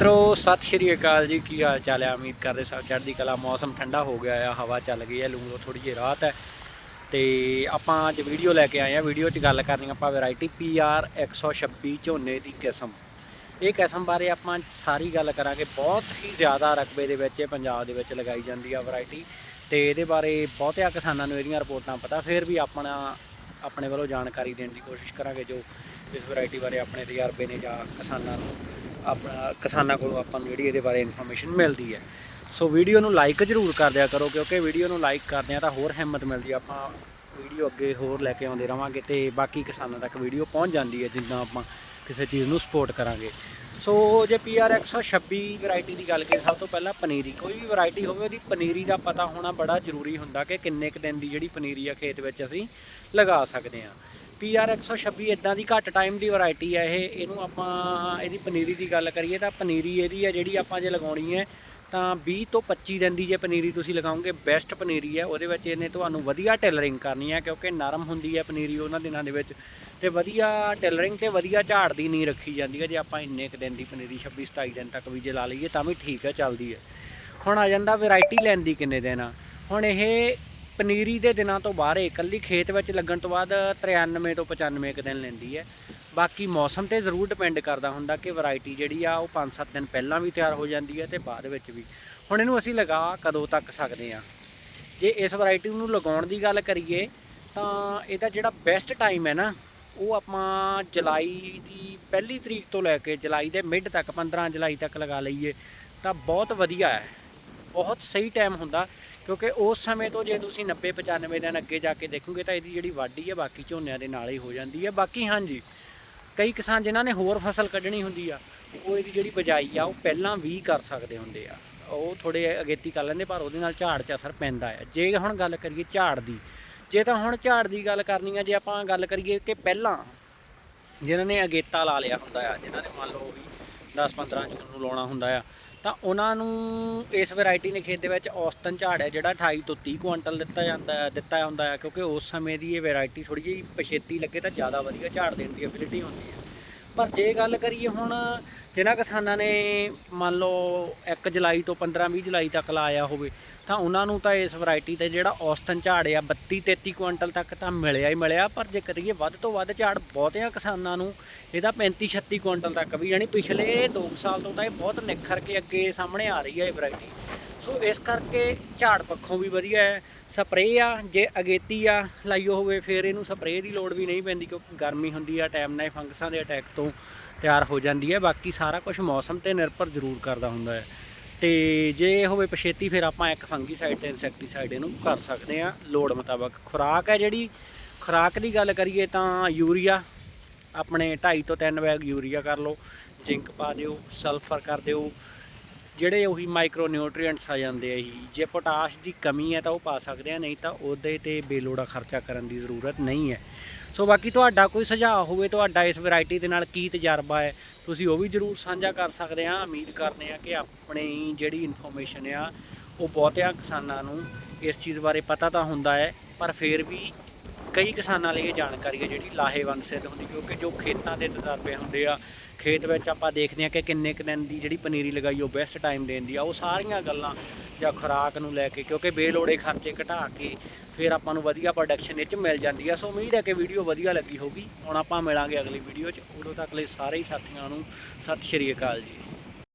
ਮਿੱਤਰੋ, ਸਤਿ ਸ਼੍ਰੀ ਅਕਾਲ ਜੀ। ਕੀ ਹਾਲ ਚਾਲ ਹੈ ਉਮੀਦ ਕਰਦੇ ਸਭ ਚੜ੍ਹਦੀ ਕਲਾ, ਮੌਸਮ ਠੰਡਾ ਹੋ ਗਿਆ ਆ, ਹਵਾ ਚੱਲ ਗਈ ਹੈ ਲੂੰਗੋ ਥੋੜੀ ਜਿਹੀ ਰਾਤ ਹੈ। ਤੇ ਆਪਾਂ ਅੱਜ ਵੀਡੀਓ ਲੈ ਕੇ ਆਏ ਆ। ਵੀਡੀਓ 'ਚ ਗੱਲ ਕਰਨੀ ਆਪਾਂ ਵੈਰਾਈਟੀ PR 126 ਝੋਨੇ ਦੀ ਕਿਸਮ। ਇਹ ਕਿਸਮ ਬਾਰੇ ਆਪਾਂ ਸਾਰੀ ਗੱਲ ਕਰਾਂਗੇ। ਬਹੁਤ ਹੀ ਜ਼ਿਆਦਾ ਰਕਬੇ ਦੇ ਵਿੱਚ ਇਹ ਪੰਜਾਬ ਦੇ ਵਿੱਚ ਲਗਾਈ ਜਾਂਦੀ ਆ ਵੈਰਾਈਟੀ। ਤੇ ਇਹਦੇ ਬਾਰੇ ਬਹੁਤਿਆਂ ਕਿਸਾਨਾਂ ਨੂੰ ਇਹਦੀਆਂ ਰਿਪੋਰਟਾਂ ਪਤਾ। ਫਿਰ ਵੀ ਆਪਣਾ ਆਪਣੇ ਵੱਲੋਂ ਜਾਣਕਾਰੀ ਦੇਣ ਦੀ ਕੋਸ਼ਿਸ਼ ਕਰਾਂਗੇ ਜੋ ਇਸ ਵੈਰਾਈਟੀ ਬਾਰੇ ਆਪਣੇ ਤਜਰਬੇ ਨੇ ਜਾਂ ਕਿਸਾਨਾਂ ਨੂੰ। ਆਪਣਾ ਕਿਸਾਨਾਂ ਕੋਲੋਂ ਆਪਾਂ ਨੂੰ ਜਿਹੜੀ ਇਹਦੇ ਬਾਰੇ ਇਨਫੋਰਮੇਸ਼ਨ ਮਿਲਦੀ ਹੈ। ਸੋ ਵੀਡੀਓ ਨੂੰ ਲਾਈਕ ਜ਼ਰੂਰ ਕਰ ਦਿਆ ਕਰੋ, ਕਿਉਂਕਿ ਵੀਡੀਓ ਨੂੰ ਲਾਈਕ ਕਰਦੇ ਆ ਤਾਂ ਹੋਰ ਹਿੰਮਤ ਮਿਲਦੀ ਆ ਆਪਾਂ ਵੀਡੀਓ ਅੱਗੇ ਹੋਰ ਲੈ ਕੇ ਆਉਂਦੇ ਰਵਾਂਗੇ ਤੇ ਬਾਕੀ ਕਿਸਾਨਾਂ ਤੱਕ ਵੀਡੀਓ ਪਹੁੰਚ ਜਾਂਦੀ ਹੈ, ਜਿੱਦਾਂ ਆਪਾਂ ਕਿਸੇ ਚੀਜ਼ ਨੂੰ ਸਪੋਰਟ ਕਰਾਂਗੇ। ਸੋ ਜੇ PR 126 ਵੈਰਾਈਟੀ ਦੀ ਗੱਲ ਕਰੀਏ, ਸਭ ਤੋਂ ਪਹਿਲਾਂ ਪਨੀਰੀ। ਕੋਈ ਵੀ ਵੈਰਾਈਟੀ ਹੋਵੇ, ਉਹਦੀ ਪਨੀਰੀ ਦਾ ਪਤਾ ਹੋਣਾ ਬੜਾ ਜ਼ਰੂਰੀ ਹੁੰਦਾ ਕਿ ਕਿੰਨੇ ਕੁ ਦਿਨ ਦੀ ਜਿਹੜੀ ਪਨੀਰੀ ਆ ਖੇਤ ਵਿੱਚ ਅਸੀਂ ਲਗਾ ਸਕਦੇ ਹਾਂ। PR 126 ਇਦਾਂ ਦੀ ਘੱਟ ਟਾਈਮ ਦੀ ਵੈਰਾਈਟੀ ਹੈ ਇਹ। ਇਹਨੂੰ ਆਪਾਂ ਇਹਦੀ ਪਨੀਰੀ ਦੀ ਗੱਲ ਕਰੀਏ ਤਾਂ ਪਨੀਰੀ ਇਹਦੀ ਹੈ ਜਿਹੜੀ ਆਪਾਂ ਜੇ ਲਗਾਉਣੀ ਹੈ ਤਾਂ 20 ਤੋਂ 25 ਦਿਨ ਦੀ ਜੇ ਪਨੀਰੀ ਤੁਸੀਂ ਲਗਾਓਗੇ ਬੈਸਟ ਪਨੀਰੀ ਹੈ ਉਹਦੇ ਵਿੱਚ ਇਹਨੇ ਤੁਹਾਨੂੰ ਵਧੀਆ ਟੇਲਰਿੰਗ ਕਰਨੀ ਹੈ ਕਿਉਂਕਿ ਨਰਮ ਹੁੰਦੀ ਹੈ ਪਨੀਰੀ ਉਹਨਾਂ ਦਿਨਾਂ ਦੇ ਵਿੱਚ ਤੇ ਵਧੀਆ ਟੇਲਰਿੰਗ ਤੇ ਵਧੀਆ ਝਾੜ ਦੀ ਨਹੀਂ ਰੱਖੀ ਜਾਂਦੀ ਹੈ ਜੇ ਆਪਾਂ ਇੰਨੇ ਕੁ ਦਿਨ ਦੀ ਪਨੀਰੀ 26 27 ਦਿਨ ਤੱਕ ਵੀ ਜੇ ਲਾ ਲਈਏ ਤਾਂ ਵੀ ਠੀਕ ਹੈ ਚੱਲਦੀ ਹੈ ਹੁਣ ਆ ਜਾਂਦਾ ਵੈਰਾਈਟੀ ਲੈਂਦੀ ਕਿੰਨੇ ਦਿਨ ਆ? ਹੁਣ ਇਹ ਪਨੀਰੀ ਦੇ ਦਿਨਾਂ ਤੋਂ ਬਾਹਰ ਇਕੱਲੀ ਖੇਤ ਵਿੱਚ ਲੱਗਣ ਤੋਂ ਬਾਅਦ 93 ਤੋਂ 95 ਕੁ ਦਿਨ ਲੈਂਦੀ ਹੈ। ਬਾਕੀ ਮੌਸਮ ਤੇ ਜ਼ਰੂਰ ਡਿਪੈਂਡ ਕਰਦਾ ਹੁੰਦਾ ਕਿ ਵੈਰਾਈਟੀ ਜਿਹੜੀ ਆ ਉਹ 5-7 ਦਿਨ ਪਹਿਲਾਂ ਵੀ ਤਿਆਰ ਹੋ ਜਾਂਦੀ ਹੈ ਤੇ ਬਾਅਦ ਵਿੱਚ ਵੀ। ਹੁਣ ਇਹਨੂੰ ਅਸੀਂ ਲਗਾ ਕਦੋਂ ਤੱਕ ਸਕਦੇ ਆ ਜੇ ਇਸ ਵੈਰਾਈਟੀ ਨੂੰ ਲਗਾਉਣ ਦੀ ਗੱਲ ਕਰੀਏ, ਤਾਂ ਇਹਦਾ ਜਿਹੜਾ ਬੈਸਟ ਟਾਈਮ ਹੈ ਨਾ, ਉਹ ਆਪਾਂ ਜੁਲਾਈ ਦੀ ਪਹਿਲੀ ਤਰੀਕ ਤੋਂ ਲੈ ਕੇ ਜੁਲਾਈ ਦੇ ਮਿਡ ਤੱਕ 15 ਜੁਲਾਈ ਤੱਕ ਲਗਾ ਲਈਏ, ਤਾਂ ਬਹੁਤ ਵਧੀਆ ਹੈ। ਬਹੁਤ ਸਹੀ ਟਾਈਮ ਹੁੰਦਾ, ਕਿਉਂਕਿ ਉਸ ਸਮੇਂ ਤੋਂ ਜੇ ਤੁਸੀਂ 90 95 ਦਿਨ ਅੱਗੇ ਜਾ ਕੇ ਦੇਖੋਗੇ ਤਾਂ ਇਹਦੀ ਜਿਹੜੀ ਵਾਢੀ ਹੈ ਬਾਕੀ ਝੋਨਿਆਂ ਦੇ ਨਾਲ ਹੀ ਹੋ ਜਾਂਦੀ ਹੈ ਬਾਕੀ ਹਾਂਜੀ, ਕਈ ਕਿਸਾਨ ਜਿਨ੍ਹਾਂ ਨੇ ਹੋਰ ਫਸਲ ਕੱਢਣੀ ਹੁੰਦੀ ਆ, ਉਹ ਇਹਦੀ ਜਿਹੜੀ ਬਜਾਈ ਆ, ਉਹ ਪਹਿਲਾਂ ਵੀ ਕਰ ਸਕਦੇ ਹੁੰਦੇ ਆ। ਉਹ ਥੋੜੇ ਅਗੇਤੀ ਕਰ ਲੈਂਦੇ, ਪਰ ਉਹਦੇ ਨਾਲ ਝਾੜ 'ਚ ਅਸਰ ਪੈਂਦਾ ਆ। ਜੇ ਹੁਣ ਗੱਲ ਕਰੀਏ ਝਾੜ ਦੀ, ਜੇ ਤਾਂ ਹੁਣ ਝਾੜ ਦੀ ਗੱਲ ਕਰਨੀ ਆ, ਜੇ ਆਪਾਂ ਗੱਲ ਕਰੀਏ ਕਿ ਪਹਿਲਾਂ ਜਿਨ੍ਹਾਂ ਨੇ ਅਗੇਤਾ ਲਾ ਲਿਆ ਹੁੰਦਾ ਆ, ਜਿਨ੍ਹਾਂ ਨੇ ਮੰਨ ਲਓ ਵੀ 10 15 ਜੂਨ ਨੂੰ ਲਾਉਣਾ ਹੁੰਦਾ ਆ। ਤਾਂ ਉਹਨਾਂ ਨੂੰ ਇਸ ਵੈਰਾਈਟੀ ਨੇ ਖੇਤ ਦੇ ਵਿੱਚ ਔਸਤਨ ਝਾੜ ਹੈ, ਜਿਹੜਾ 28 ਤੋਂ 30 ਕੁਇੰਟਲ ਦਿੱਤਾ ਜਾਂਦਾ ਦਿੱਤਾ ਹੁੰਦਾ ਹੈ, ਕਿਉਂਕਿ ਉਸ ਸਮੇਂ ਦੀ ਇਹ ਵੈਰਾਈਟੀ ਥੋੜੀ ਜਿਹੀ ਪਛੇਤੀ ਲੱਗੇ ਤਾਂ ਜ਼ਿਆਦਾ ਵਧੀਆ ਝਾੜ ਦੇਣ ਦੀ ਐਬਿਲਿਟੀ ਹੁੰਦੀ ਹੈ। ਪਰ ਜੇ ਗੱਲ ਕਰੀਏ ਹੁਣ ਜਿਨ੍ਹਾਂ ਕਿਸਾਨਾਂ ਨੇ ਮੰਨ ਲਓ 1 ਜੁਲਾਈ ਤੋਂ 15 20 ਜੁਲਾਈ ਤੱਕ ਲਾਇਆ ਹੋਵੇ, ਤਾਂ ਉਹਨਾਂ ਨੂੰ ਤਾਂ ਇਸ ਵੈਰਾਈਟੀ ਤੇ ਜਿਹੜਾ ਔਸਤਨ ਝਾੜ ਆ 32 33 ਕੁਇੰਟਲ ਤੱਕ ਤਾਂ ਮਿਲਿਆ ਹੀ ਮਿਲਿਆ, ਪਰ ਜੇ ਕਰੀਏ ਵੱਧ ਤੋਂ ਵੱਧ ਝਾੜ ਬਹੁਤਿਆਂ ਕਿਸਾਨਾਂ ਨੂੰ, ਇਹਦਾ 35 36 ਕੁਇੰਟਲ ਤੱਕ ਵੀ, ਯਾਨੀ ਪਿਛਲੇ 2 ਸਾਲ ਤੋਂ ਤਾਂ ਇਹ ਬਹੁਤ ਨਿਖਰ ਕੇ ਅੱਗੇ ਸਾਹਮਣੇ ਆ ਰਹੀ ਹੈ ਇਹ ਵੈਰਾਈਟੀ ਸੋ ਇਸ ਕਰਕੇ ਝਾੜ ਪੱਖੋਂ ਵੀ ਵਧੀਆ ਹੈ। ਸਪਰੇਅ ਆ, ਜੇ ਅਗੇਤੀ ਆ, ਲਾਈਓ ਹੋਵੇ, ਫਿਰ ਇਹਨੂੰ ਸਪਰੇਅ ਦੀ ਲੋੜ ਵੀ ਨਹੀਂ ਪੈਂਦੀ ਕਿਉਂਕਿ ਗਰਮੀ ਹੁੰਦੀ ਆ ਟਾਈਮ ਨਾਲ ਫੰਗਸਾਂ ਦੇ ਅਟੈਕ ਤੋਂ ਤਿਆਰ ਹੋ ਜਾਂਦੀ ਹੈ। ਬਾਕੀ ਸਾਰਾ ਕੁਝ ਮੌਸਮ ਤੇ ਨਿਰਭਰ ਜ਼ਰੂਰ ਕਰਦਾ ਹੁੰਦਾ ਹੈ। ਤੇ ਜੇ ਇਹ ਹੋਵੇ ਪਛੇਤੀ, ਫਿਰ ਆਪਾਂ ਇੱਕ ਫੰਗੀਸਾਈਡ ਤੇ ਇਨਸੈਕਟੀਸਾਈਡ ਇਹਨੂੰ ਕਰ ਸਕਦੇ ਆ ਲੋੜ ਮੁਤਾਬਕ ਖੁਰਾਕ ਹੈ ਜਿਹੜੀ, ਖੁਰਾਕ ਦੀ ਗੱਲ ਕਰੀਏ ਤਾਂ ਯੂਰੀਆ, ਆਪਣੇ 2.5 ਤੋਂ 3 ਬੈਗ ਯੂਰੀਆ ਕਰ ਲਓ। ਜ਼ਿੰਕ ਪਾ ਦਿਓ ਸਲਫਰ ਕਰ ਦਿਓ। ਜਿਹੜੇ ਉਹੀ ਮਾਈਕਰੋ ਨਿਊਟ੍ਰੀਐਂਟਸ ਆ ਜਾਂਦੇ ਆ ਇਹੀ, ਜੇ ਪੋਟਾਸ਼ ਦੀ ਕਮੀ ਹੈ ਤਾਂ ਉਹ ਪਾ ਸਕਦੇ ਆ, ਨਹੀਂ ਤਾਂ ਉਹਦੇ ਤੇ ਬੇਲੋੜਾ ਖਰਚਾ ਕਰਨ ਦੀ ਜ਼ਰੂਰਤ ਨਹੀਂ ਹੈ। ਸੋ ਬਾਕੀ ਤੁਹਾਡਾ ਕੋਈ ਸੁਝਾਅ ਹੋਵੇ, ਤੁਹਾਡਾ ਇਸ ਵੈਰਾਈਟੀ ਦੇ ਨਾਲ ਕੀ ਤਜਰਬਾ ਹੈ, ਤੁਸੀਂ ਉਹ ਵੀ ਜ਼ਰੂਰ ਸਾਂਝਾ ਕਰ ਸਕਦੇ ਆ। ਉਮੀਦ ਕਰਦੇ ਆ ਕਿ ਆਪਣੀ ਜਿਹੜੀ ਇਨਫੋਰਮੇਸ਼ਨ ਆ, ਉਹ ਬਹੁਤਿਆਂ ਕਿਸਾਨਾਂ ਨੂੰ ਇਸ ਚੀਜ਼ ਬਾਰੇ ਪਤਾ ਤਾਂ ਹੁੰਦਾ ਹੈ, ਪਰ ਫਿਰ ਵੀ ਕਈ ਕਿਸਾਨਾਂ ਲਈ ਇਹ ਜਾਣਕਾਰੀ ਹੈ ਜਿਹੜੀ ਲਾਹੇਵੰਦ ਸਿੱਧ ਹੁੰਦੀ, ਕਿਉਂਕਿ ਜੋ ਖੇਤਾਂ ਦੇ ਤਜਰਬੇ ਹੁੰਦੇ ਆ, ਖੇਤ ਵਿੱਚ ਆਪਾਂ ਦੇਖਦੇ ਆ ਕਿ ਕਿੰਨੇ ਕੁ ਦਿਨ ਦੀ ਜਿਹੜੀ ਪਨੀਰੀ ਲਗਾਈ, ਉਹ ਬੈਸਟ ਟਾਈਮ ਦੇਣ ਦੀ ਆ, ਉਹ ਸਾਰੀਆਂ ਗੱਲਾਂ ਜਾਂ ਖੁਰਾਕ ਨੂੰ ਲੈ ਕੇ, ਕਿਉਂਕਿ ਬੇਲੋੜੇ ਖਰਚੇ ਘਟਾ ਕੇ ਫਿਰ ਆਪਾਂ ਨੂੰ ਵਧੀਆ ਪ੍ਰੋਡਕਸ਼ਨ ਇਹ 'ਚ ਮਿਲ ਜਾਂਦੀ ਆ। ਸੋ ਉਮੀਦ ਹੈ ਕਿ ਵੀਡੀਓ ਵਧੀਆ ਲੱਗੀ ਹੋਗੀ ਹੁਣ ਆਪਾਂ ਮਿਲਾਂਗੇ ਅਗਲੀ ਵੀਡੀਓ 'ਚ। ਉਦੋਂ ਤੱਕ ਲਈ ਸਾਰੇ ਹੀ ਸਾਥੀਆਂ ਨੂੰ ਸਤਿ ਸ਼੍ਰੀ ਅਕਾਲ ਜੀ।